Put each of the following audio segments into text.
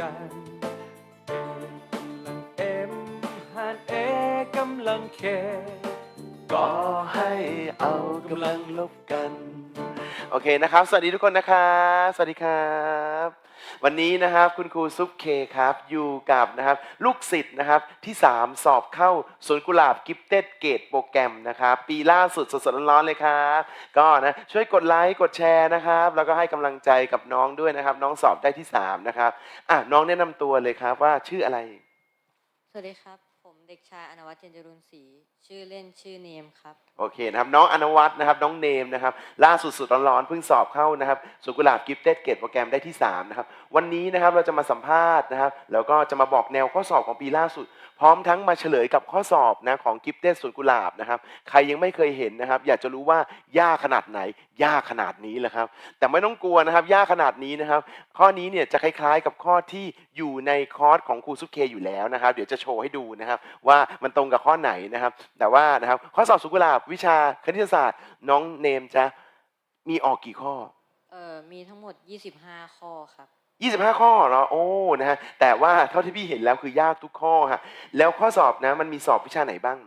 กัน เอ็มหารเอกำลังเค ก็ให้เอากำลังลบกัน โอเคนะครับ สวัสดีทุกคนนะครับ สวัสดีครับ วันนี้นะครับคุณครูซุปเคครับอยู่กับนะครับลูกศิษย์นะครับที่ 3 สอบเข้าสวนกุหลาบกิฟเต็ดเกตโปรแกรมนะครับปีล่าสุดสดๆร้อนๆเลยครับก็นะช่วยกดไลค์กดแชร์นะครับ แล้วก็ให้กำลังใจกับน้องด้วยนะครับ น้องสอบได้ที่3นะครับอะน้องแนะนำตัวเลยครับว่าชื่ออะไร สวัสดีครับ เด็กชายอนวัฒน์เจนจรุนศรีชื่อเล่นชื่อเนมครับ โอเคนะครับน้องอนวัฒน์นะครับน้องเนมนะครับล่าสุดสุดร้อนๆเพิ่งสอบเข้านะครับสุกุหลาบกิฟเต็ดเกตโปรแกรมได้ที่3นะครับวันนี้นะครับเราจะมาสัมภาษณ์นะครับแล้วก็จะมาบอกแนวข้อสอบของปีล่าสุด พร้อมทั้งมาเฉลยกับข้อสอบนะของกิฟเต็ดสวนกุหลาบนะครับใครยังไม่เคยเห็นนะครับอยากจะรู้ว่ายากขนาดไหนยากขนาดนี้แหละครับแต่ไม่ต้องกลัวนะครับยากขนาดนี้นะครับข้อนี้เนี่ยจะคล้ายๆกับข้อที่อยู่ในคอร์สของครูซุปเคอยู่แล้วนะครับ เดี๋ยวจะโชว์ให้ดูนะครับว่ามันตรงกับข้อไหนนะครับ แต่ว่านะครับข้อสอบสุกุหลาบวิชาคณิตศาสตร์ น้องเนมจะมีออกกี่ข้อเอ่อมีทั้งหมด 25 ข้อครับ25 ข้อเหรอโอ้นะฮะแต่ว่าเท่าที่พี่เห็นแล้วคือยากทุกข้อฮะแล้วข้อสอบนะมันมีสอบวิชาไหนบ้าง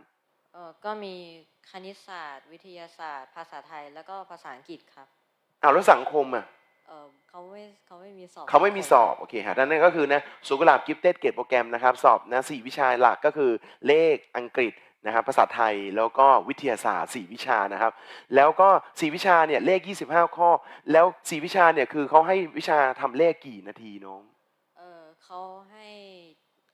เอ่อก็มีคณิตศาสตร์ วิทยาศาสตร์ ภาษาไทยแล้วก็ภาษาอังกฤษครับเอาแล้วสังคมอะ เอ่อเขาไม่เขาไม่มีสอบเขาไม่มีสอบ โอเคฮะนั่นก็คือนะสุกุหลาบกิฟเต็ดเกตโปรแกรมนะครับสอบนะสี่วิชาหลักก็คือเลขอังกฤษนะครับภาษาไทยแล้วก็วิทยาศาสตร์สี่วิชานะครับ แล้วก็สี่วิชาเนี่ยเลข 25 ข้อ แล้วสี่วิชาเนี่ยคือเขาให้วิชาทำเลขกี่นาทีน้องเอ่อเขาให้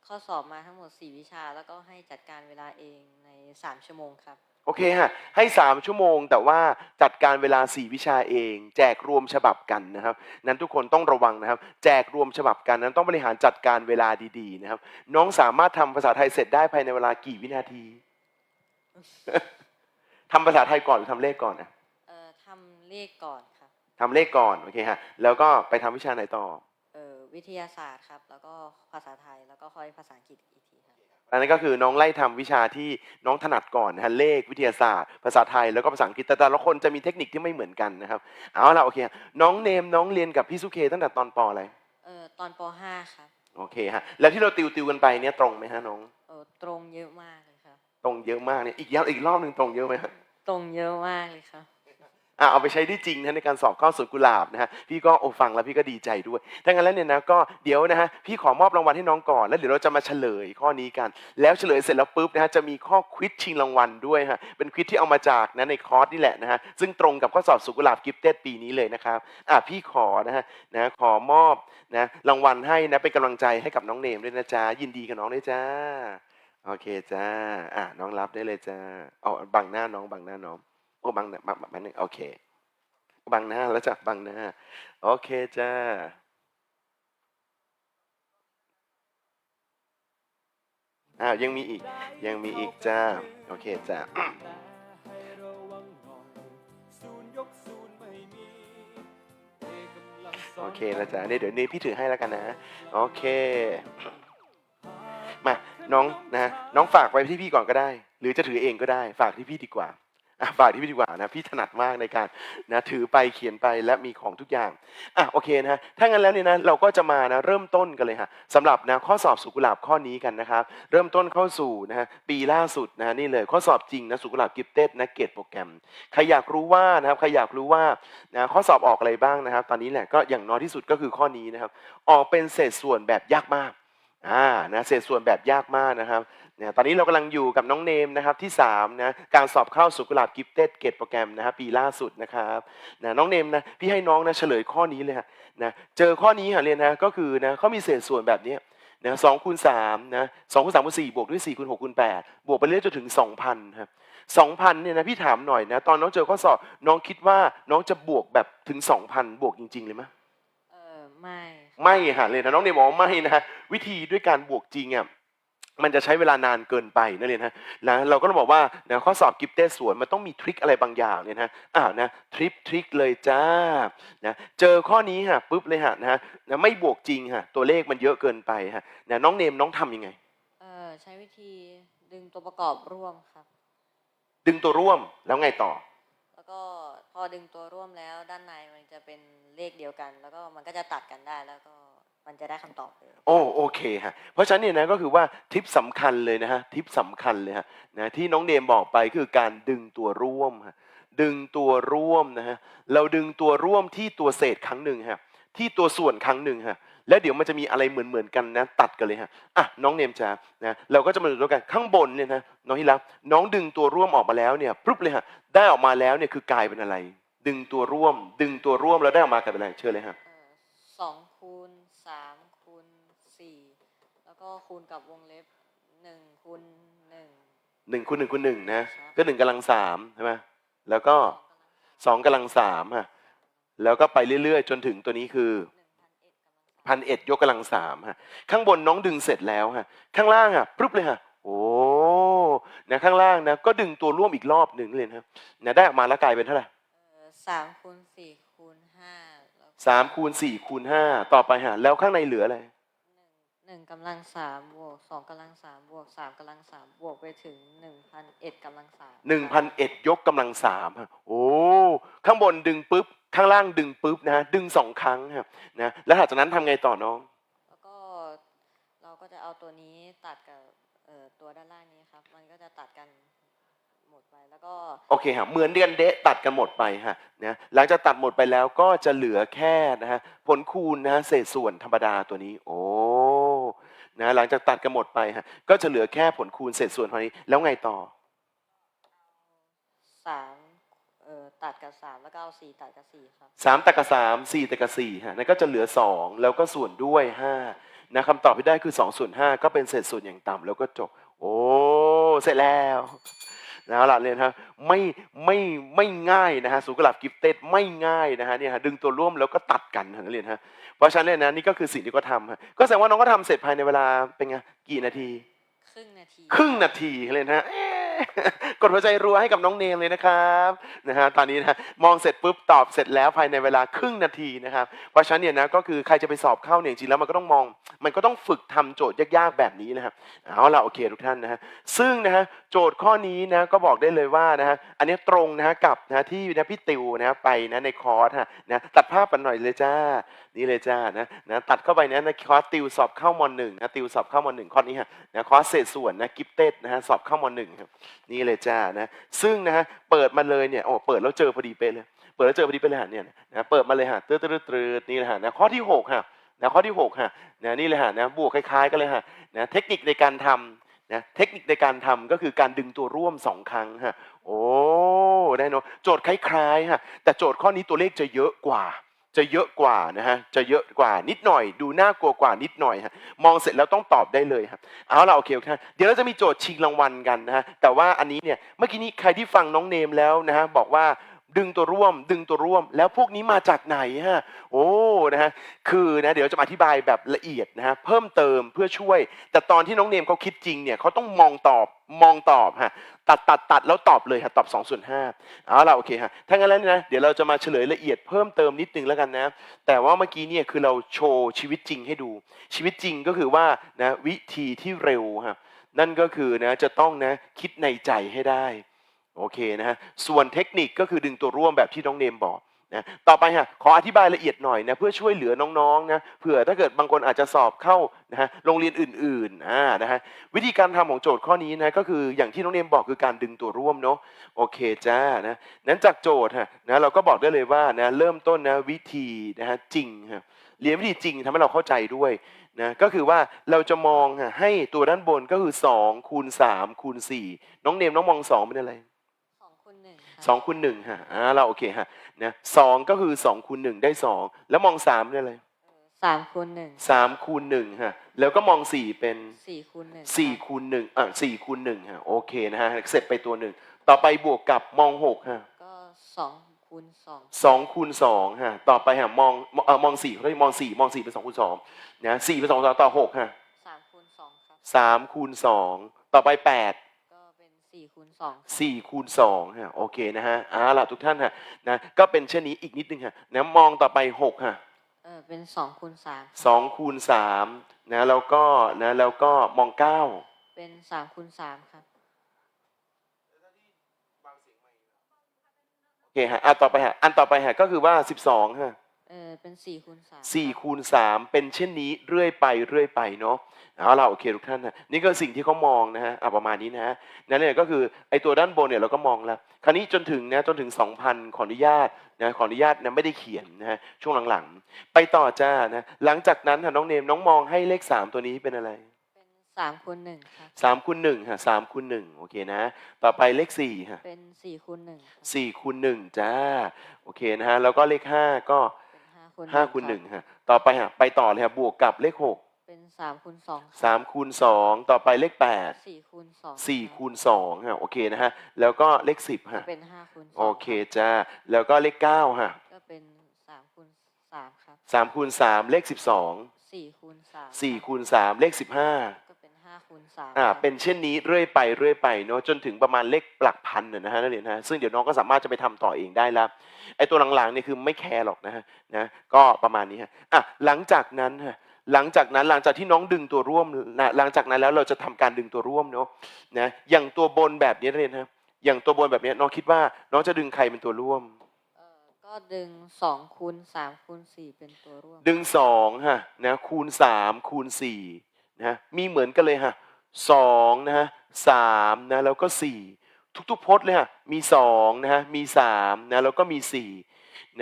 ข้อสอบมาทั้งหมด 4 วิชา แล้วก็ให้จัดการเวลาเองใน 3 ชั่วโมงครับ โอเคฮะให้ 3 ชั่วโมง แต่ว่าจัดการเวลา 4 วิชาเอง แจกรวมฉบับกันนะครับ นั้นทุกคนต้องระวังนะครับ แจกรวมฉบับกันนั้นต้องบริหารจัดการเวลาดีๆนะครับ น้องสามารถทำภาษาไทยเสร็จได้ภายในเวลากี่วินาทีทำภาษาไทยก่อนหรือทำเลขก่อนนะเอ่อทำเลขก่อนครับทำเลขก่อนโอเคฮะแล้วก็ไปทำวิชาไหนต่อเอ่อวิทยาศาสตร์ครับ แล้วก็ภาษาไทยแล้วก็ค่อยภาษาอังกฤษอีกทีครับ อันนั้นก็คือน้องไล่ทำวิชาที่น้องถนัดก่อนนะฮะเลขวิทยาศาสตร์ ภาษาไทยแล้วก็ภาษาอังกฤษแต่แต่ละคนจะมีเทคนิคที่ไม่เหมือนกันนะครับเอาละโอเคฮะน้องเนมน้องเรียนกับพี่สุเคตั้งแต่ตอนปอะไรเอ่อตอนป .5 ครับโอเคฮะแล้วที่เราติวติวกันไปเนี่ยตรงไหมฮะน้องเออตรงเยอะมากเลยครับตรงเยอะมากเนี่ยอีกยาวอีกรอบหนึ่งตรงเยอะไหมฮะตรงเยอะมากเลยครับอะ เอาไปใช้ได้จริงนะในการสอบข้อสวนกุหลาบนะฮะพี่ก็โอ้ฟังแล้วพี่ก็ดีใจด้วยถ้างั้นแล้วเนี่ยนะก็เดี๋ยวนะฮะพี่ขอมอบรางวัลให้น้องก่อน แล้วเดี๋ยวเราจะมาเฉลยข้อนี้กัน แล้วเฉลยเสร็จแล้วปุ๊บนะฮะจะมีข้อควิดชิงรางวัลด้วยฮะเป็นควิดที่เอามาจากนะในคอร์สนี่แหละนะฮะซึ่งตรงกับข้อสอบสุกุหลาบกิฟเต็ดปีนี้เลยนะครับอะพี่ขอนะฮะนะขอมอบนะรางวัลให้นะเป็นกำลังใจให้กับน้องเนมด้วยนะจ๊ะยินดีกับน้องด้วยจ้าโอเคจ้าอะน้องรับได้เลยจ้าเอาบังหน้าน้องบังหน้าน้อง โอ้บังหน้าบังบังบังหนึ่งโอเคบังหน้าแล้วจ้ะบังหน้า โอเคจ้าอ้าวยังมีอีกยังมีอีกจ้า โอเคจ้าให้ระวังหน่อเอกำลังสโอเคนะจ๊ะเนี่ยเดี๋ยวนี้พี่ถือให้แล้วกันนะ โอเค มาน้องนะน้องฝากไว้ที่พี่ก่อนก็ได้ หรือจะถือเองก็ได้ ฝากที่พี่ดีกว่า ฝากที่พี่ดีกว่านะพี่ถนัดมากในการนะถือไปเขียนไปและมีของทุกอย่างอะโอเคนะถ้างั้นแล้วเนี่ยนะเราก็จะมานะเริ่มต้นกันเลยฮะสำหรับนะข้อสอบสุกุหลาบข้อนี้กันนะครับ เริ่มต้นเข้าสู่นะฮะปีล่าสุดนะฮะนี่เลยข้อสอบจริงนะสุกุหลาบกิฟเต็ดนะเกรดโปรแกรมใครอยากรู้ว่านะครับใครอยากรู้ว่านะข้อสอบออกอะไรบ้างนะครับ ตอนนี้แหละก็อย่างน้อยที่สุดก็คือข้อนี้นะครับ ออกเป็นเศษส่วนแบบยากมาก อ่านะเศษส่วนแบบยากมากนะครับเนี่ยตอนนี้เรากำลังอยู่กับน้องเนมนะครับที่3นะการสอบเข้าสุกุลาบกิฟเต็ดเกรดโปรแกรมนะครับปีล่าสุดนะครับนะน้องเนมนะพี่ให้น้องนะเฉลยข้อนี้เลยฮะนะเจอข้อนี้ฮะเรียนนะก็คือนะเขามีเศษส่วนแบบนี้นะสองคูณสามนะสองคูณสามคูณสี่บวกด้วยสี่คูณหกคูณแปดบวกไปเรื่อยจนถึงสองพันครับสองพันเนี่ยนะพี่ถามหน่อยนะตอนน้องเจอข้อสอบน้องคิดว่าน้องจะบวกแบบถึงสองพันบวกจริง ๆ เลยไหมเออไม่ ไม่ฮะเลยนะน้องเนี่ยบอกว่าไม่นะวิธีด้วยการบวกจริงอะมันจะใช้เวลานานเกินไปนั่นเลยนะนะเราก็ต้องบอกว่านะข้อสอบกิฟเต้สวนมันต้องมีทริคอะไรบางอย่างเนี่ยนะอ้าวนะทริปทริคเลยจ้านะเจอข้อนี้ฮะปุ๊บเลยฮะนะนะไม่บวกจริงฮะตัวเลขมันเยอะเกินไปฮะนะน้องเนมน้องทำยังไงเออใช้วิธีดึงตัวประกอบร่วมครับ ดึงตัวร่วมแล้วไงต่อ แล้วก็ พอดึงตัวร่วมแล้วด้านในมันจะเป็นเลขเดียวกัน แล้วก็มันก็จะตัดกันได้แล้วก็มันจะได้คำตอบเลย โอ้โอเคฮะเพราะฉะนั้นเนี่ยนะก็คือว่าทิปสำคัญเลยนะฮะทิปสำคัญเลยฮะนะที่น้องเดมบอกไปคือการดึงตัวร่วมฮะดึงตัวร่วมนะฮะเราดึงตัวร่วมที่ตัวเศษครั้งหนึ่งฮะที่ตัวส่วนครั้งหนึ่งฮะ แล้วเดี๋ยวมันจะมีอะไรเหมือนเหมือนๆกันนะ ตัดกันเลยฮะอะน้องเนมจ้านะเราก็จะมาดูด้วยกันข้างบนเนี่ยนะน้องที่รักน้องดึงตัวร่วมออกมาแล้วเนี่ยปุ๊บเลยฮะได้ออกมาแล้วเนี่ยคือกลายเป็นอะไร ดึงตัวร่วม ดึงตัวร่วมแล้วได้ออกมากลายเป็นอะไรเชื่อเลยฮะเออสองคูณสามคูณสี่แล้วก็คูณกับวงเล็บหนึ่งคูณหนึ่งหนึ่งคูณหนึ่งคูณหนึ่งนะครับก็หนึ่งกำลังสามใช่ไหมแล้วก็สองกำลังสองกำลังสามฮะแล้วก็ไปเรื่อย ๆ จนถึงตัวนี้คือหนึ่ง พันเอ็ดกำลังสามพันเอ็ดยกกำลังสามฮะข้างบนน้องดึงเสร็จแล้วฮะข้างล่างฮะปุ๊บเลยฮะโอ้นะข้างล่างนะก็ดึงตัวร่วมอีกรอบหนึ่งเลยนะครับนะได้ออกมาแล้วกลายเป็นเท่าไหร่เออสามคูณสี่คูณห้าแล้วก็สามคูณสี่คูณห้าต่อไปฮะแล้วข้างในเหลืออะไร หนึ่งกำลังสามบวกสองกำลังสามบวกสามกำลังสามบวกไปถึงหนึ่งพันเอ็ดกำลังสามหนึ่งพันเอ็ดยกกำลังสามฮะโอ้ข้างบนดึงปุ๊บข้างล่างดึงปุ๊บนะฮะดึงสองครั้งครับนะแล้วหลังจากนั้นทำไงต่อน้อง แล้วก็เราก็จะเอาตัวนี้ตัดกับเอ่อตัวด้านล่างนี้ครับ มันก็จะตัดกันหมดไปแล้วก็โอเคฮะเหมือนเดือนเดะตัดกันหมดไปฮะนะหลังจากตัดหมดไปแล้วก็จะเหลือแค่นะฮะผลคูณนะฮะเศษส่วนธรรมดาตัวนี้ โอ้ นะหลังจากตัดกันหมดไปฮะก็จะเหลือแค่ผลคูณเศษส่วนเท่านี้ แล้วไงต่อสามเอ่อตัดกับสามแล้วก็เอาสี่ตัดกับสี่ครับสามตัดกับสามสี่ตัดกับสี่ฮะนั่นก็จะเหลือสองแล้วก็ส่วนด้วยห้านะคำตอบที่ได้คือสองส่วนห้าก็เป็นเศษส่วนอย่างต่ำแล้วก็จบ โอ้ เสร็จแล้ว นะล่ะเนี่ยนะฮะไม่ไม่ไม่ง่ายนะฮะสุกหลับกิฟเต็ดไม่ง่ายนะฮะเนี่ยฮะดึงตัวร่วมแล้วก็ตัดกันนะนักเรียนฮะเพราะฉะนั้นเนี่ยนะนี่ก็คือสิ่งที่เขาทำฮะก็แสดงว่าน้องก็ทำเสร็จภายในเวลาเป็นไงกี่นาที ครึ่งนาที ครึ่งนาทีเลยนะฮะเอ๊ะ กดหัวใจรัวให้กับน้องเนมเลยนะครับนะฮะตอนนี้นะมองเสร็จปุ๊บตอบเสร็จแล้วภายในเวลาครึ่งนาทีนะครับเพราะฉะนั้นเนี่ยนะก็คือใครจะไปสอบเข้าเนี่ยจริงแล้วมันก็ต้องมอง มันก็ต้องฝึกทำโจทย์ยากๆแบบนี้นะครับเอาละโอเคทุกท่านนะฮะซึ่งนะฮะโจทย์ข้อนี้นะก็บอกได้เลยว่านะฮะอันนี้ตรงนะฮะกับนะที่นะพี่ติวนะไปนะในคอร์สฮะนะตัดภาพกันหน่อยเลยจ้านี่เลยจ้านะนะตัดเข้าไปนะในคอร์สติวสอบเข้ามหนึ่งนะติวสอบเข้ามหนึ่งข้อนี้ฮะนะคอร์สเศษส่วนนะกิฟเต็ดนะฮะสอบเข้ามหนึ่งครับนี่เลยจ้านะซึ่งนะฮะเปิดมาเลยเนี่ยโอ้เปิดแล้วเจอพอดีเป๊ะเลยเปิดแล้วเจอพอดีเป๊ะเลยฮะเนี่ยนะเปิดมาเลยฮะตื้อตื้อตื้อนี่แหละฮะนะข้อที่หกฮะนะข้อที่หกฮะนะนี่เลยฮะนะบวกคล้าย ๆ กันเลยฮะนะเทคนิคในการทำนะเทคนิคในการทำก็คือการดึงตัวร่วมสองครั้งฮะโอ้ได้เนอะโจทย์คล้ายๆฮะแต่โจทย์ข้อนี้ตัวเลขจะเยอะกว่า จะเยอะกว่านะฮะ จะเยอะกว่านิดหน่อย ดูน่ากลัวกว่านิดหน่อยฮะ มองเสร็จแล้วต้องตอบได้เลยครับ เอาล่ะโอเคโอเคเดี๋ยวเราจะมีโจทย์ชิงรางวัลกันนะฮะ แต่ว่าอันนี้เนี่ย เมื่อกี้นี้ใครที่ฟังน้องเนมแล้วนะฮะบอกว่า ดึงตัวร่วม ดึงตัวร่วม แล้วพวกนี้มาจากไหนฮะ โอ้นะฮะคือนะเดี๋ยวจะอธิบายแบบละเอียดนะฮะเพิ่มเติมเพื่อช่วย แต่ตอนที่น้องเนมเขาคิดจริงเนี่ยเขาต้องมองตอบมองตอบฮะตัดตัดตัดแล้วตอบเลยฮะตอบ2ส่วน5เอาล่ะโอเคฮะถ้างั้นแล้วนะเดี๋ยวเราจะมาเฉลยละเอียดเพิ่มเติมนิดนึงแล้วกันนะ แต่ว่าเมื่อกี้เนี่ยคือเราโชว์ชีวิตจริงให้ดู ชีวิตจริงก็คือว่านะวิธีที่เร็วครับนั่นก็คือนะจะต้องนะคิดในใจให้ได้ โอเคนะฮะส่วนเทคนิคก็คือดึงตัวร่วมแบบที่น้องเนมบอกนะต่อไปฮะขออธิบายละเอียดหน่อยนะเพื่อช่วยเหลือน้องๆนะเผื่อถ้าเกิดบางคนอาจจะสอบเข้านะฮะโรงเรียนอื่นๆอ่านะฮะวิธีการทำของโจทย์ข้อนี้นะก็คืออย่างที่น้องเนมบอกคือการดึงตัวร่วมเนาะโอเคจ้านะนั้นจากโจทย์ฮะนะเราก็บอกได้เลยว่านะเริ่มต้นนะวิธีนะฮะจริงฮะเรียนวิธีจริงทำให้เราเข้าใจด้วยนะก็คือว่าเราจะมองฮะให้ตัวด้านบนก็คือ2คูณ3คูณ4น้องเนมน้องมอง2เป็นอะไร สองคูณหนึ่งฮะอ่าเราโอเคฮะนะสองก็คือสองคูณหนึ่งได้สองแล้วมองสามเป็นอะไรเออสามคูณหนึ่งสามคูณหนึ่งฮะแล้วก็มองสี่เป็นสี่คูณหนึ่งสี่ครับคูณหนึ่งอะสี่คูณหนึ่งฮะโอเคนะฮะเสร็จไปตัวหนึ่งต่อไปบวกกับมองหกฮะก็สองคูณสองสองคูณสองฮะต่อไปฮะมองเอ่อมองสี่เขาเรียกมองสี่มองสี่เป็นสองคูณสองนะสี่เป็นสองคูณสองต่อหกฮะสามคูณสองครับสามคูณสองต่อไปแปดก็เป็น สี่คูณสองครับสี่คูณสองฮะโอเคนะฮะเอาล่ะทุกท่านฮะนะก็เป็นเช่นนี้อีกนิดนึงฮะนะมองต่อไปหกฮะ เออเป็นสองคูณสามสองคูณสามนะแล้วก็นะแล้วก็มองเก้าเป็นสามคูณสามครับ โอเคฮะอะต่อไปฮะอันต่อไปฮะก็คือว่าสิบสองฮะ เออเป็นสี่คูณสามสี่คูณสามเป็นเช่นนี้เรื่อยไปเรื่อยไปเนาะเอาล่ะโอเคทุกท่านนะนี่ก็สิ่งที่เขามองนะฮะอะประมาณนี้นะฮะนั่นเนี่ยก็คือไอ้ตัวด้านบนเนี่ยเราก็มองแล้ว คราวนี้จนถึงนะจนถึง 2,000 ขออนุญาตนะขออนุญาตนะไม่ได้เขียนนะฮะช่วงหลังๆ ไปต่อจ้านะหลังจากนั้นค่ะน้องเนมน้องมองให้เลข 3 ตัวนี้เป็นอะไรเป็นสามคูณหนึ่งครับ3คูณ1ค่ะ3คูณ1โอเคนะ ต่อไปเลข4ค่ะเป็นสี่คูณหนึ่งครับ4คูณ1จ้าโอเคนะฮะแล้วก็เลข5ก็ เป็นห้าคูณ5คูณรับ1ฮะต่อไปฮะไปต่อเลยครับบวกกับเลข6เป็นสามคูณสองสามคูณสองต่อไปเลขแปดสี่คูณสองสี่รับคูณสองฮะโอเคนะฮะแล้วก็เลขสิบก็ฮะเป็นห้าคูณสองโอเคจ้าแล้วก็เลขเก้าฮะก็เป็นสามคูณสามครับสามคูณสามเลขสิบสองสี่คูณสามสี่รับคูณสามเลขสิบห้าก็เป็นห้า คูณสามอ่าครับเป็นเช่นนี้เรื่อยไปเรื่อยไปเนาะจนถึงประมาณเลขหลักพันนะนะฮะนักเรียนนะฮะซึ่งเดี๋ยวน้องก็สามารถจะไปทำต่อเองได้แล้วไอ้ตัวหลังๆเนี่ยคือไม่แคร์หรอกนะฮะนะก็ประมาณนี้ฮะอะหลังจากนั้นฮะหลังจากนั้นหลังจากที่น้องดึงตัวร่วมนะหลังจากนั้นแล้วเราจะทำการดึงตัวร่วมเนาะนะอย่างตัวบนแบบนี้นักเรียนฮะอย่างตัวบนแบบนี้น้องคิดว่าน้องจะดึงใครเป็นตัวร่วมเออก็ดึงสองคูณสามคูณสี่เป็นตัวร่วม ดึงสองฮะนะคูณสามคูณสี่ นะมีเหมือนกันเลยฮะสองนะฮะสามนะแล้วก็สี่ทุกๆพจน์เลยฮะมีสองนะฮะมีสามนะแล้วก็มีสี่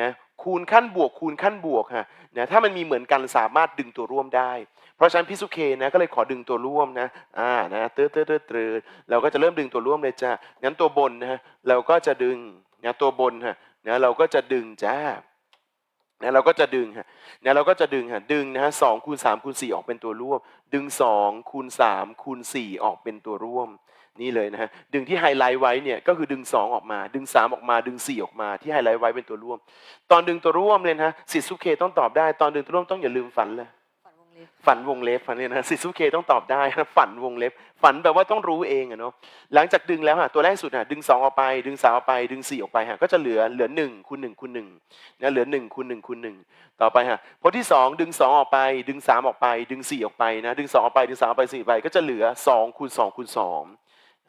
นะคูณขั้นบวกคูณขั้นบวกฮะนะถ้ามันมีเหมือนกันสามารถดึงตัวร่วมได้ เพราะฉะนั้นพี่สุเคนะก็เลยขอดึงตัวร่วมนะอ่านะเตื้อเตื้อเตื้อเตื้อเราก็จะเริ่มดึงตัวร่วมเลยจ้างั้นตัวบนนะฮะเราก็จะดึงนะตัวบนฮะนะเราก็จะดึงจ้า นะเราก็จะดึงฮะเนี่ยเราก็จะดึงฮะดึงนะฮะสองคูณสามคูณสี่ออกเป็นตัวร่วม ดึงสองคูณสามคูณสี่ออกเป็นตัวร่วม นี่เลยนะฮะดึงที่ไฮไลท์ไว้เนี่ยก็คือดึงสองออกมา ดึงสามออกมา ดึงสี่ออกมาที่ไฮไลท์ไว้เป็นตัวร่วม ตอนดึงตัวร่วมเลยนะฮะสิทธิสุเคต้องตอบได้ ตอนดึงตัวร่วมต้องอย่าลืมฝันเลย ฝันวงเล็บฝันเนี่ยนะซิซูเคต้องตอบได้นะฝันวงเล็บ ฝันแบบว่าต้องรู้เองอะเนาะหลังจากดึงแล้วฮะตัวแรกสุดฮะดึงสองออกไป ดึงสามออกไป ดึงสี่ออกไปฮะก็จะเหลือเหลือหนึ่งคูณหนึ่งคูณหนึ่งนะเหลือหนึ่งคูณหนึ่งคูณหนึ่งต่อไปฮะพจน์ที่สองดึงสองออกไป ดึงสามออกไป ดึงสี่ออกไปนะดึงสองออกไปดึงสามออกไปสี่ออกไปก็จะเหลือสองคูณสองคูณสอง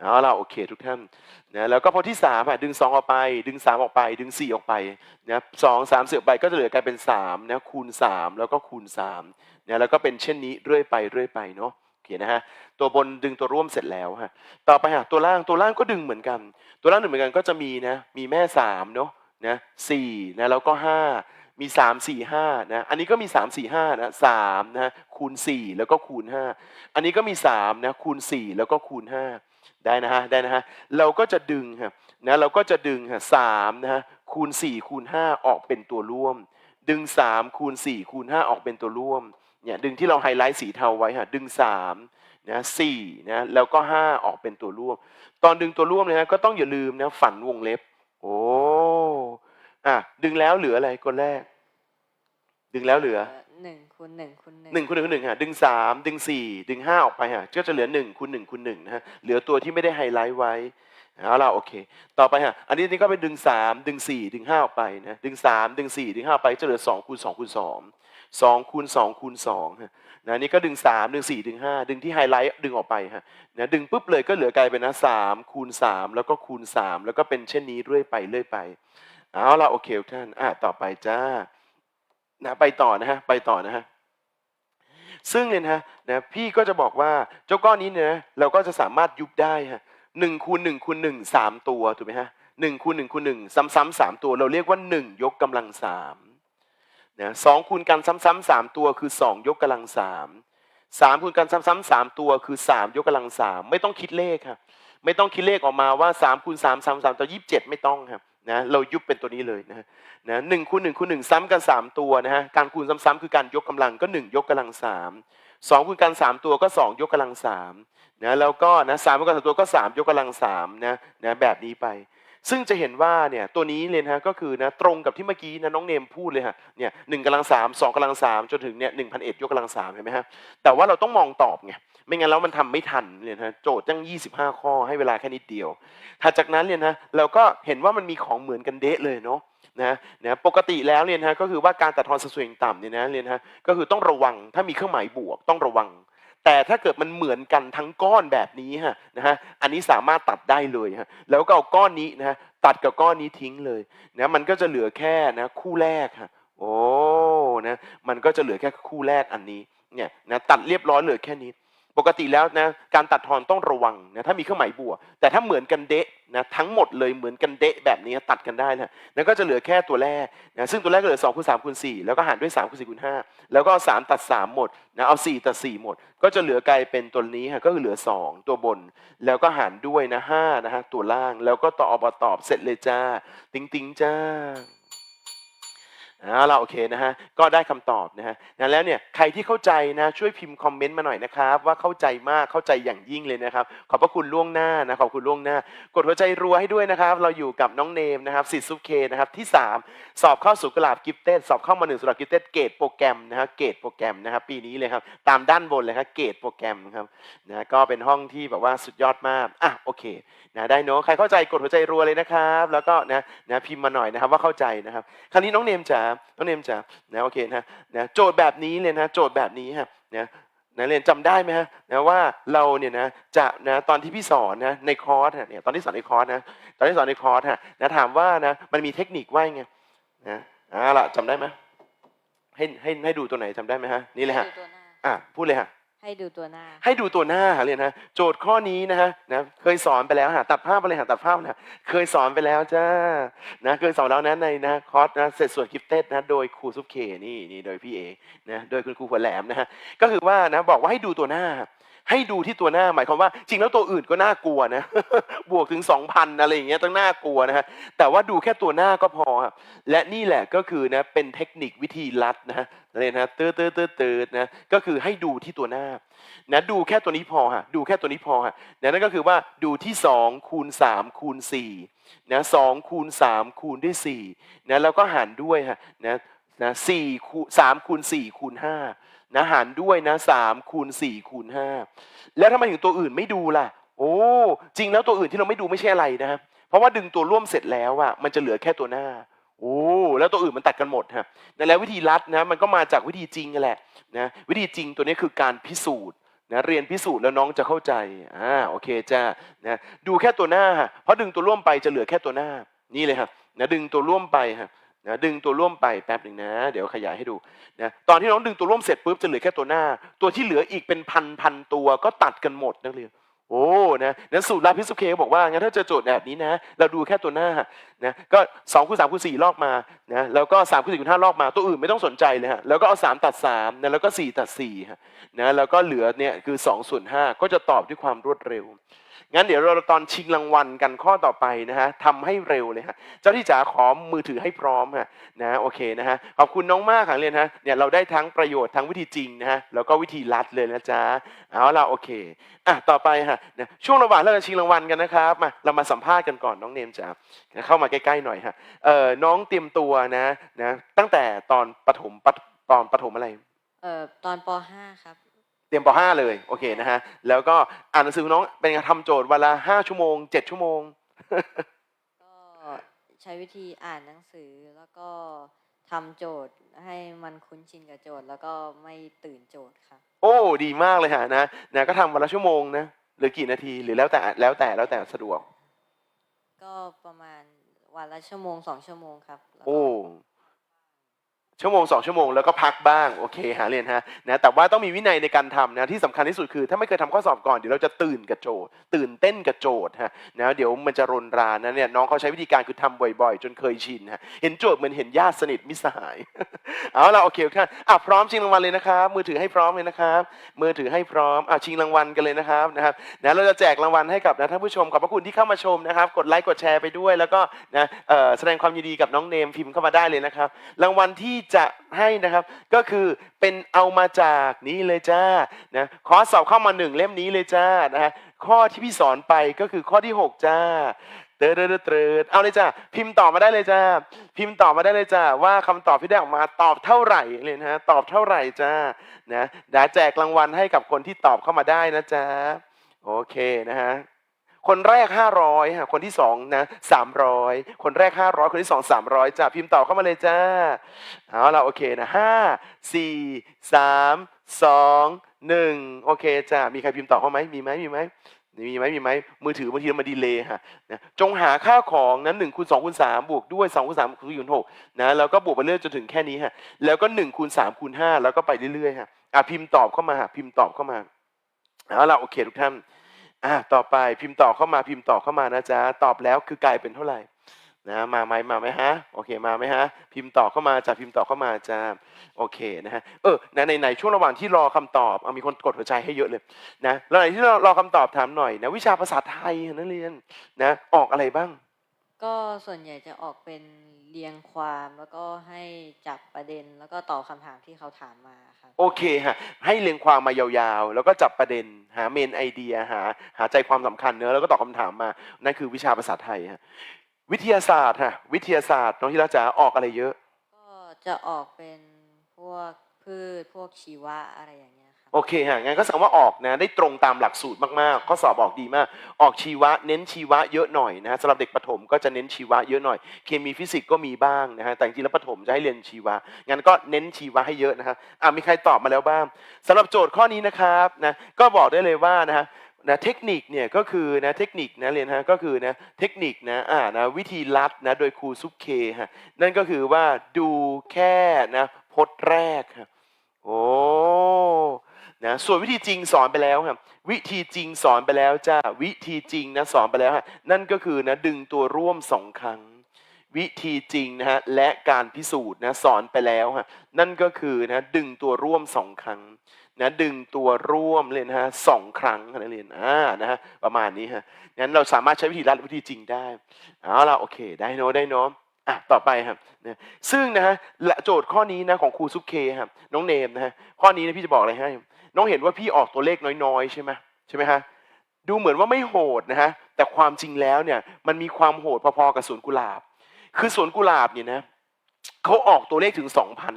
เอาล่ะโอเคทุกท่านนะแล้วก็พจน์ที่สามฮะดึงสองออกไป ดึงสามออกไป ดึงสี่ออกไปนะสองสามสี่ออกไปก็จะเหลือกลายเป็นสามนะคูณสามแล้วก็คูณสามนะแล้วก็เป็นเช่นนี้เรื่อยไปเรื่อยไปเนาะโอเคนะฮะตัวบนดึงตัวร่วมเสร็จแล้วฮะต่อไปฮะตัวล่างตัวล่างก็ดึงเหมือนกัน ตัวล่างดึงเหมือนกันก็จะมีนะมีแม่สามเนาะนะสี่นะแล้วก็ห้ามีสามสี่ห้านะอันนี้ก็มีสามสี่ห้านะสามนะคูณสี่แล้วก็คูณห้าอันนี้ก็มีสามนะคูณสี่แล้วก็คูณห้า ได้นะฮะได้นะฮะเราก็จะดึงฮะนะเราก็จะดึงฮะสามนะฮะคูณสี่คูณห้าออกเป็นตัวร่วม ดึงสามคูณสี่คูณห้าออกเป็นตัวร่วมเนี่ยดึงที่เราไฮไลท์สีเทาไว้ฮะดึงสามนะสี่นะแล้วก็ห้าออกเป็นตัวร่วม ตอนดึงตัวร่วมเลยนะก็ต้องอย่าลืมนะฝันวงเล็บ โอ้อะดึงแล้วเหลืออะไรคนแรก ดึงแล้วเหลือหนึ่งคูณหนึ่งคูณหนึ่งหนึ่งคูณหนึ่งคูณหนึ่งฮะดึงสามดึงสี่ดึงห้าออกไปฮะก็จะเหลือหนึ่งคูณหนึ่งคูณหนึ่งนะฮะเหลือตัวที่ไม่ได้ไฮไลท์ไว้เอาล่ะโอเค ต่อไปฮะอันนี้นี่ก็เป็นดึงสามดึงสี่ดึงห้าออกไปนะดึงสามดึงสี่ดึงห้าออกไปจะเหลือสองคูณสองคูณสองสองคูณสองคูณสองฮะนะนี่ก็ดึงสามดึงสี่ดึงห้าดึงที่ไฮไลท์ดึงออกไปฮะนะดึงปุ๊บเลยก็เหลือกลายเป็นนะสามคูณสามแล้วก็คูณสามแล้วก็เป็นเช่นนี้เรื่อยไปเรื่อยไปเอาล่ะโอเคทุกท่านอะต่อไปจ้า นะไปต่อนะฮะไปต่อนะฮะซึ่งเนี่ยนะนะพี่ก็จะบอกว่าเจ้าก้อนนี้เนี่ยนะเราก็จะสามารถยุบได้ฮะหนึ่งคูณหนึ่งคูณหนึ่งสามตัวถูกไหมฮะหนึ่งคูณหนึ่งคูณหนึ่งซ้ำๆสามตัว เราเรียกว่าหนึ่งยกกำลังสามนะสองคูณกันซ้ำๆสามตัวคือสองยกกำลังสามสามคูณกันซ้ำๆสามตัวคือสามยกกำลังสามไม่ต้องคิดเลขครับไม่ต้องคิดเลขออกมาว่าสามคูณสามสามสามต่อยี่สิบเจ็ดไม่ต้องครับ นะเรายุบเป็นตัวนี้เลยนะนะหนึ่งคูณหนึ่งคูณหนึ่งซ้ำกันสามตัวนะฮะการคูณซ้ำๆคือการยกกำลังก็หนึ่งยกกำลังสามสองคูณกันสามตัวก็สองยกกำลังสามนะแล้วก็นะสามคูณกันสามตัวก็สามยกกำลังสามนะนะแบบนี้ไป ซึ่งจะเห็นว่าเนี่ยตัวนี้เลยนะฮะก็คือนะตรงกับที่เมื่อกี้นะน้องเนมพูดเลยฮะเนี่ยหนึ่งกำลังสามสองกำลังสามจนถึงเนี่ยหนึ่งพันเอ็ดยกกำลังสามเห็นไหมฮะแต่ว่าเราต้องมองตอบไงไม่งั้นแล้วมันทำไม่ทันเนี่ยนะโจทย์ตั้ง 25 ข้อให้เวลาแค่นิดเดียวถัดจากนั้นเนี่ยนะเราก็เห็นว่ามันมีของเหมือนกันเดะเลยเนาะนะนะปกติแล้วเนี่ยนะฮะก็คือว่าการตัดทอนสัดส่วนต่ำเนี่ยนะเนี่ยนฮะก็คือต้องระวังถ้ามีเครื่องหมายบวกต้องระวัง แต่ถ้าเกิดมันเหมือนกันทั้งก้อนแบบนี้ฮะนะฮะอันนี้สามารถตัดได้เลยฮะแล้วก็เอาก้อนนี้นะฮะตัดกับก้อนนี้ทิ้งเลยนะมันก็จะเหลือแค่นะคู่แรกฮะโอ้นะมันก็จะเหลือแค่คู่แรกอันนี้เนี่ยนะตัดเรียบร้อยเหลือแค่นี้ ปกติแล้วนะการตัดทอนต้องระวังนะถ้ามีเครื่องหมายบวกแต่ถ้าเหมือนกันเดะนะทั้งหมดเลยเหมือนกันเดะแบบนี้ตัดกันได้นะนั่นก็จะเหลือแค่ตัวแรกนะซึ่งตัวแรกก็เหลือ2คูณ3คูณ4แล้วก็หารด้วย3คูณ4คูณ5แล้วก็เอา3ตัด 3 หมดนะเอา 4 ตัด 4 หมด ก็จะเหลือกลายเป็นตัวนี้ฮะก็คือเหลือ 2 ตัวบน แล้วก็หารด้วยนะ5นะฮะตัวล่างแล้วก็ต่ออบตอบเสร็จเลยจ้า ติงติงจ้า อาล่ะโอเคนะฮะ ก็ได้คำตอบนะฮะนะแล้วเนี่ยใครที่เข้าใจนะช่วยพิมพ์คอมเมนต์มาหน่อยนะครับ ว่าเข้าใจมากเข้าใจอย่างยิ่งเลยนะครับ ขอบพระคุณล่วงหน้านะขอบคุณล่วงหน้า กดหัวใจรัวให้ด้วยนะครับ เราอยู่กับน้องเนมนะครับสิทธิ์ซุปเคนะครับที่ 3 สอบเข้าสู่กลาบกิฟเต็ดสอบเข้ามาหนึ่งสำหรับกิฟเต็ดเกรดโปรแกรมนะฮะเกรดโปรแกรมนะครับปีนี้เลยครับตามด้านบนเลยครับเกรดโปรแกรมครับนะก็เป็นห้องที่แบบว่าสุดยอดมากอะโอเคนะได้เนอะใครเข้าใจกดหัวใจรัวเลยนะครับ แล้วก็นะนะพิมพ์มาหน่อยนะครับว่าเข้าใจนะครับ คราวนี้น้องเนมจ๋าน้องเนมจ๋านะโอเคนะนะโจทย์แบบนี้เลยนะ โจทย์แบบนี้ฮะนะนะเรียนจำได้ไหมฮะนะว่าเราเนี่ยนะจะนะตอนที่พี่สอนนะในคอร์สฮะเนี่ยตอนที่สอนในคอร์สนะตอนที่สอนในคอร์สฮะนะถามว่านะมันมีเทคนิคว่าไงนะเอ่าละจำได้ไหมให้ให้ให้ดูตัวไหนจำได้ไหมฮะนี่เลยฮะให้ดูตัวหน้าอะพูดเลยฮะ ให้ดูตัวหน้า ให้ดูตัวหน้าเลยนะโจทย์ข้อนี้นะฮะนะเคยสอนไปแล้วฮะตัดภาพไปเลยฮะตัดภาพนะเคยสอนไปแล้วจ้านะเคยสอนแล้วนะในนะคอร์สนะเสร็จส่วนกิฟเต็ดนะโดยครูซุปเคนี่นี่โดยพี่เอนะโดยคุณครูหัวแหลมนะฮะก็คือว่านะบอกว่าให้ดูตัวหน้า ให้ดูที่ตัวหน้าหมายความว่า จริงแล้วตัวอื่นก็น่ากลัวนะ บวกถึง 2,000 อะไรอย่างเงี้ยต้องน่ากลัวนะฮะแต่ว่าดูแค่ตัวหน้าก็พอครับและนี่แหละก็คือนะเป็นเทคนิควิธีลัดนะฮะเลยนะเตื้อตื้อตื้อตื้อนะก็คือให้ดูที่ตัวหน้านะดูแค่ตัวนี้พอฮะดูแค่ตัวนี้พอฮะนั่นก็คือว่าดูที่ 2 คูณ 3 คูณ4นะ2คูณ 3 คูณด้วย4นะแล้วก็หารด้วยฮะนะนะ4คูณ3คูณ4คูณ5 นะหารด้วยนะ3คูณ4คูณ5แล้วทำไมถึงตัวอื่นไม่ดูล่ะ โอ้จริงแล้วตัวอื่นที่เราไม่ดูไม่ใช่อะไรนะครับเพราะว่าดึงตัวร่วมเสร็จแล้วอะมันจะเหลือแค่ตัวหน้าโอ้แล้วตัวอื่นมันตัดกันหมดฮะนั่นแล้ววิธีลัดนะมันก็มาจากวิธีจริงกันแหละนะวิธีจริงตัวนี้คือการพิสูจน์นะเรียนพิสูจน์แล้วน้องจะเข้าใจอ่าโอเคจ้านะดูแค่ตัวหน้าฮะเพราะดึงตัวร่วมไปจะเหลือแค่ตัวหน้านี่เลยครับนะดึงตัวร่วมไปฮะ นะดึงตัวร่วมไปแป๊บหนึ่งนะ เดี๋ยวขยายให้ดูนะตอนที่น้องดึงตัวร่วมเสร็จปุ๊บจะเหลือแค่ตัวหน้า ตัวที่เหลืออีกเป็นพันพันตัวก็ตัดกันหมดนักเรียนโอ้นะนั้นสูตรลาพิสุเคบอกว่างั้นถ้าเจอโจทย์แบบนี้นะ เราดูแค่ตัวหน้านะก็สองคูณสามคูณสี่ลอกมานะแล้วก็สามคูณสี่คูณห้าลอกมาตัวอื่นไม่ต้องสนใจเลยฮะแล้วก็เอาสามตัดสามนะแล้วก็สี่ตัดสี่ฮะนะแล้วก็เหลือเนี่ยคือ2ส่วน5ก็จะตอบด้วยความรวดเร็ว งั้นเดี๋ยวเราตอนชิงรางวัลกันข้อต่อไปนะฮะทำให้เร็วเลยฮะเจ้าที่จ๋าขอมือถือให้พร้อมฮะนะโอเคนะฮะขอบคุณน้องมากค่ะเรียนฮะเนี่ยเราได้ทั้งประโยชน์ทั้งวิธีจริงนะฮะแล้วก็วิธีลัดเลยนะจ๊ะเอาละโอเคอะต่อไปฮะนะช่วงระหว่างเราจะชิงรางวัลกันนะครับมาเรามาสัมภาษณ์กันก่อนน้องเนมจ๋าเข้ามาใกล้ๆหน่อยฮะเอ่อน้องเตรียมตัวนะนะตั้งแต่ตอนปฐมปตอนปฐมอะไรเอ่อตอนป .5 ครับ เตรียมป .5 เลยโอเคนะฮะแล้วก็อ่านหนังสือของน้องเป็นไงทำโจทย์วันละห้าชั่วโมงเจ็ดชั่วโมง ก็ใช้วิธีอ่านหนังสือแล้วก็ทำโจทย์ให้มันคุ้นชินกับโจทย์ แล้วก็ไม่ตื่นโจทย์ครับโอ้ดีมากเลยฮะนะนะก็ทำวันละชั่วโมงนะหรือกี่นาทีหรือแล้วแต่แล้วแต่แล้วแต่สะดวก ก็ประมาณวันละชั่วโมงสองชั่วโมงครับแล้วก็ โอ้ ชั่วโมงสองชั่วโมงแล้วก็พักบ้างโอเคหาเรียนฮะนะแต่ว่าต้องมีวินัยในการทำนะที่สำคัญที่สุดคือ ถ้าไม่เคยทำข้อสอบก่อนเดี๋ยวเราจะตื่นกับโจทย์ตื่นเต้นกับโจทย์ฮะนะเดี๋ยวมันจะรนรานนะเนี่ยน้องเขาใช้วิธีการคือทำบ่อยๆ จนเคยชินฮะเห็นโจทย์เหมือนเห็นญาติสนิทมิสหายเอาละโอเคท่านอะพร้อมชิงรางวัลเลยนะครับมือถือให้พร้อมเลยนะครับมือถือให้พร้อมอะชิงรางวัลกันเลยนะครับนะครับนะเราจะแจกรางวัลให้กับนะท่านผู้ชมขอบพระคุณที่เข้ามาชมนะครับ กดไลค์กดแชร์ไปด้วย แล้วก็นะเอ่อแสดงความยินดีกับน้องเนมพิมพ์เข้ามาได้เลยนะครับรางวัลที่จะให้นะครับ ก็คือเป็นเอามาจากนี้เลยจ้านะขอสอบเข้ามาหนึ่งเล่มนี้เลยจ้านะฮะข้อที่พี่สอนไปก็คือข้อที่หกจ้าเตอเตอเตอเตอเอาเลยจ้าพิมพ์ตอบมาได้เลยจ้าพิมพ์ตอบมาได้เลยจ้าว่าคำตอบที่ได้ออกมาตอบเท่าไหร่เลยนะฮะตอบเท่าไหร่จ้านะดี๋ยวแจกรางวัลให้กับคนที่ตอบเข้ามาได้นะจ๊ะโอเคนะฮะ คนแรก 500ฮะคนที่สองนะ300 คนแรก 500 คนที่สอง300จ้าพิมพ์ตอบเข้ามาเลยจ้าเอาละโอเคนะห้าสี่สามสองหนึ่งโอเคจ้ามีใครพิมพ์ตอบเข้าไหมมีไหมมีไหมมีไหมมีไหมมือถือบางทีมันดีเลย์ฮะนะจงหาค่าของนั้นหนึ่งคูณสองคูณสามบวกด้วยสองคูณสามคูณคูณหกนะแล้วก็บวกไปเรื่อยจนถึงแค่นี้ฮะแล้วก็หนึ่งคูณสามคูณห้าแล้วก็ไปเรื่อยๆฮะอะพิมพ์ตอบเข้ามาฮะพิมพ์ตอบเข้ามาเอาละโอเคทุกท่าน อะต่อไปพิมพ์ตอบเข้ามาพิมพ์ตอบเข้ามานะจ๊ะตอบแล้วคือกลายเป็นเท่าไหร่นะมาไหมมาไหมฮะโอเคมาไหมฮะพิมพ์ตอบเข้ามาจ้ะพิมพ์ตอบเข้ามาจ้าโอเคนะฮะเออนะในในช่วงระหว่างที่รอคำตอบเอามีคนกดหัวใจให้เยอะเลยนะแล้วในที่เรารอคำตอบถามหน่อยนะวิชาภาษาไทยนักเรียนนะออกอะไรบ้าง ก็ส่วนใหญ่จะออกเป็นเรียงความแล้วก็ให้จับประเด็นแล้วก็ตอบคำถามที่เขาถามมาครับโอเคฮะให้เรียงความมายาวๆ แล้วก็จับประเด็นหาเมนไอเดียหาหาใจความสำคัญเนื้อะแล้วก็ตอบคำถามมานั่นคือวิชาภาษาไทยฮะวิทยาศาสตร์ฮะวิทยาศาสตร์น้องที่รักจ๋าออกอะไรเยอะ ก็จะออกเป็นพวกพืชพวกชีวะอะไรอย่างเงี้ยครับ โอเคฮะงั้นก็แสดงว่าออกนะได้ตรงตามหลักสูตรมากๆข้อสอบออกดีมาก ออกชีวะเน้นชีวะเยอะหน่อยนะฮะสำหรับเด็กประถมก็จะเน้นชีวะเยอะหน่อย เคมีฟิสิกส์ก็มีบ้างนะฮะแต่จริงๆแล้วประถมจะให้เรียนชีวะงั้นก็เน้นชีวะให้เยอะนะฮะอะมีใครตอบมาแล้วบ้างสำหรับโจทย์ข้อนี้นะครับนะก็บอกได้เลยว่านะฮะนะเทคนิคเนี่ยก็คือนะเทคนิคนะเรียนฮะก็คือนะเทคนิคนะอ่านะวิธีลัดนะโดยครูซุปเคฮะนั่นก็คือว่าดูแค่นะพจน์แรกครับโอ้ นะส่วนวิธีจริงสอนไปแล้วครับวิธีจริงสอนไปแล้วจ้าวิธีจริงนะสอนไปแล้วฮะนั่นก็คือนะดึงตัวร่วมสองครั้ง วิธีจริงนะฮะและการพิสูจน์นะสอนไปแล้วฮะนั่นก็คือนะดึงตัวร่วมสองครั้งนะดึงตัวร่วมเลยนะฮะสองครั้งนะเรียนอ่านะฮะประมาณนี้ฮะงั้นเราสามารถใช้วิธีรัดวิธีจริงได้เอาละโอเคได้เนอะได้เนอะอะต่อไปครับนะซึ่งนะฮะและโจทย์ข้อนี้นะของครูซุปเคครับน้องเนมนะฮะข้อนี้นะพี่จะบอกอะไรให้ น้องเห็นว่าพี่ออกตัวเลขน้อยๆ ใช่ไหมใช่ไหมฮะดูเหมือนว่าไม่โหดนะฮะแต่ความจริงแล้วเนี่ยมันมีความโหดพอๆกับสวนกุหลาบ คือสวนกุหลาบเนี่ยนะเขาออกตัวเลขถึงสองพัน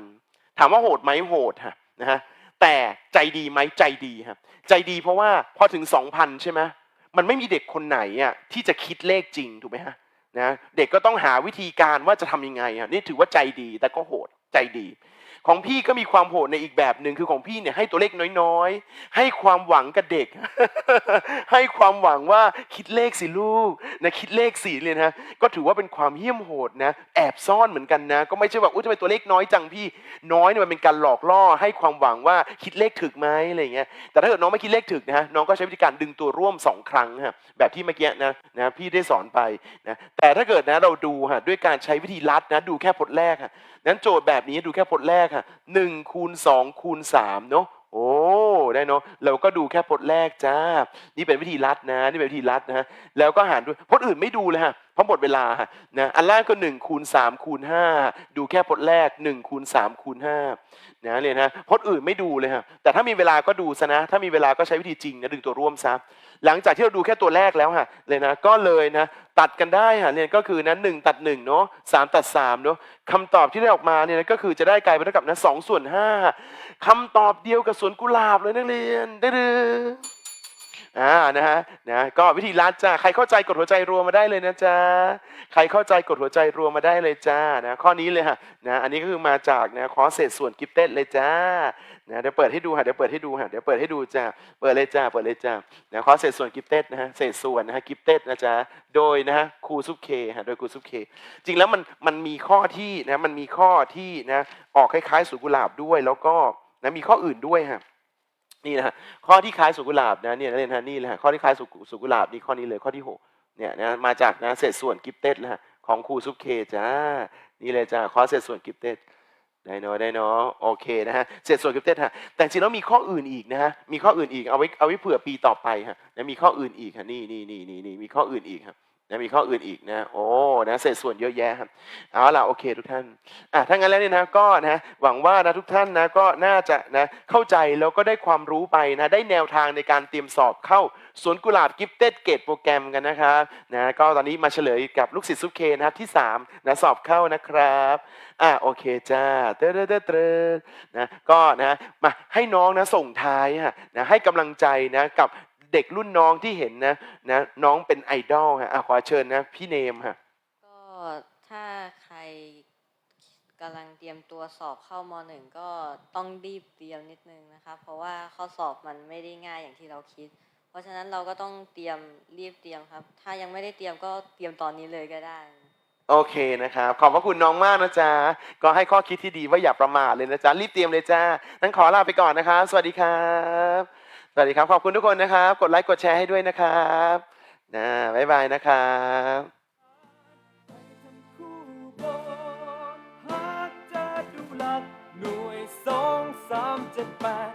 ถามว่าโหดไหมโหดฮะนะฮะแต่ใจดีไหมใจดีครับใจดีเพราะว่าพอถึงสองพันใช่ไหมมันไม่มีเด็กคนไหนอะที่จะคิดเลขจริงถูกไหมฮะนะเด็กก็ต้องหาวิธีการว่าจะทำยังไงอะนี่ถือว่าใจดีแต่ก็โหดใจดี ของพี่ก็มีความโหดในอีกแบบหนึ่งคือของพี่เนี่ยให้ตัวเลขน้อยๆ ให้ความหวังกับเด็ก ให้ความหวังว่าคิดเลขสิลูกนะคิดเลขสี่เลยนะก็ถือว่าเป็นความเหี้ยมโหดนะ แอบซ่อนเหมือนกันนะ ก็ไม่ใช่แบบอุ้ยทำไมตัวเลขน้อยจังพี่น้อยเนี่ยมันเป็นการหลอกล่อ ให้ความหวังว่าคิดเลขถึกไหมอะไรเงี้ยแต่ถ้าเกิดน้องไม่คิดเลขถึกนะฮะน้องก็ใช้วิธีการดึงตัวร่วมสองครั้งฮะแบบที่เมื่อกี้นะนะพี่ได้สอนไปนะแต่ถ้าเกิดนะเราดูฮะด้วยการใช้วิธีลัดนะดูแค่พจน์แรกฮะ นั้นโจทย์แบบนี้ดูแค่พจน์แรกค่ะหนึ่งคูณสองคูณสามเนาะโอ้ได้เนาะเราก็ดูแค่พจน์แรกจ้า นี่เป็นวิธีลัดนะ นี่เป็นวิธีลัดนะแล้วก็หารด้วยพจน์อื่นไม่ดูเลยฮะเพราะหมดเวลาฮะนะอันแรกก็หนึ่งคูณสามคูณห้าดูแค่พจน์แรกหนึ่งคูณสามคูณห้านะเรียนฮะพจน์อื่นไม่ดูเลยฮะแต่ถ้ามีเวลาก็ดูซะนะ ถ้ามีเวลาก็ใช้วิธีจริงนะดึงตัวร่วมซะ หลังจากที่เราดูแค่ตัวแรกแล้วฮะเลยนะก็เลยนะตัดกันได้ฮะเนี่ยก็คือนะหนึ่งตัดหนึ่งเนาะสามตัดสามเนาะคำตอบที่ได้ออกมาเนี่ยนะก็คือจะได้กลายเป็นเท่ากับนะสองส่วนห้าคำตอบเดียวกับสวนกุหลาบเลยนักเรียนได้เลย อ่านะฮะนะก็วิธีลัดจ้าใครเข้าใจกดหัวใจรัวมาได้เลยนะจ๊ะใครเข้าใจกดหัวใจรัวมาได้เลยจ้านะข้อนี้เลยฮะนะอันนี้ก็คือมาจากนะคอร์สเศษส่วนกิฟเต็ดเลยจ้านะเดี๋ยวเปิดให้ดูฮะเดี๋ยวเปิดให้ดูฮะเดี๋ยวเปิดให้ดูจ้าเปิดเลยจ้าเปิดเลยจ้านะคอร์สเศษส่วนกิฟเต็ดนะฮะเศษส่วนนะฮะกิฟเต็ดนะจ๊ะโดยนะฮะครูซุปเคฮะโดยครูซุปเคจริงแล้วมันมันมีข้อที่นะมันมีข้อที่นะออกคล้ายๆสุกุหลาบด้วย แล้วก็นะมีข้ออื่นด้วยฮะ นี่นะฮะข้อที่คล้ายสุกุหลาบนะเนี่ยนะเนี่ยนะนี่แหละฮะข้อที่คล้ายสุกุสุกุหลาบนี่ข้อนี้เลยข้อที่หกเนี่ยนะมาจากนะเศษส่วนกิฟเต็ดนะฮะของครูซุปเคจ้านี่เลยจ้าข้อเศษส่วนกิฟเต็ดได้เนาะได้เนาะโอเคนะฮะเศษส่วนกิฟเต็ดฮะแต่จริงแล้วมีข้ออื่นอีกนะฮะมีข้ออื่นอีกเอาไว้เอาไว้เผื่อปีต่อไปฮะนะมีข้ออื่นอีกฮะนี่นี่นี่นี่นี่มีข้ออื่นอีกครับ นะมีข้ออื่นอีกนะ โอ้นะเศษส่วนเยอะแยะครับเอาล่ะโอเคทุกท่านอะถ้างั้นแล้วเนี่ยนะก็นะหวังว่านะทุกท่านนะก็น่าจะนะเข้าใจแล้วก็ได้ความรู้ไปนะได้แนวทางในการเตรียมสอบเข้าสวนกุหลาบกิฟเต็ดเกตโปรแกรมกันนะครับนะก็ตอนนี้มาเฉลยกับลูกศิษย์ซุปเคนะครับที่3นะสอบเข้านะครับอะโอเคจ้าเตอเตอเตอเตอนะก็นะมาให้น้องนะส่งท้ายฮะนะให้กำลังใจนะกับ เด็กรุ่นน้องที่เห็นนะนะน้องเป็นไอดอลฮะอาะขอเชิญนะพี่เนมฮะก็ถ้าใครกำลังเตรียมตัวสอบเข้ามหนึ่งก็ต้องรีบเตรียมนิดนึงนะคะเพราะว่าข้อสอบมันไม่ได้ง่ายอย่างที่เราคิด เพราะฉะนั้นเราก็ต้องเตรียมรีบเตรียมครับ ถ้ายังไม่ได้เตรียมก็เตรียมตอนนี้เลยก็ได้ โอเคนะครับขอบพระคุณน้องมากนะจ๊ะก็ให้ข้อคิดที่ดีว่าอย่าประมาทเลยนะจ๊ะรีบเตรียมเลยจ้านั้นขอลาไปก่อนนะคะสวัสดีครับ สวัสดีครับ ขอบคุณทุกคนนะครับ กดไลค์กดแชร์ให้ด้วยนะครับนะบ๊ายบายนะครับหน่วยสองสามเจ็ดแปด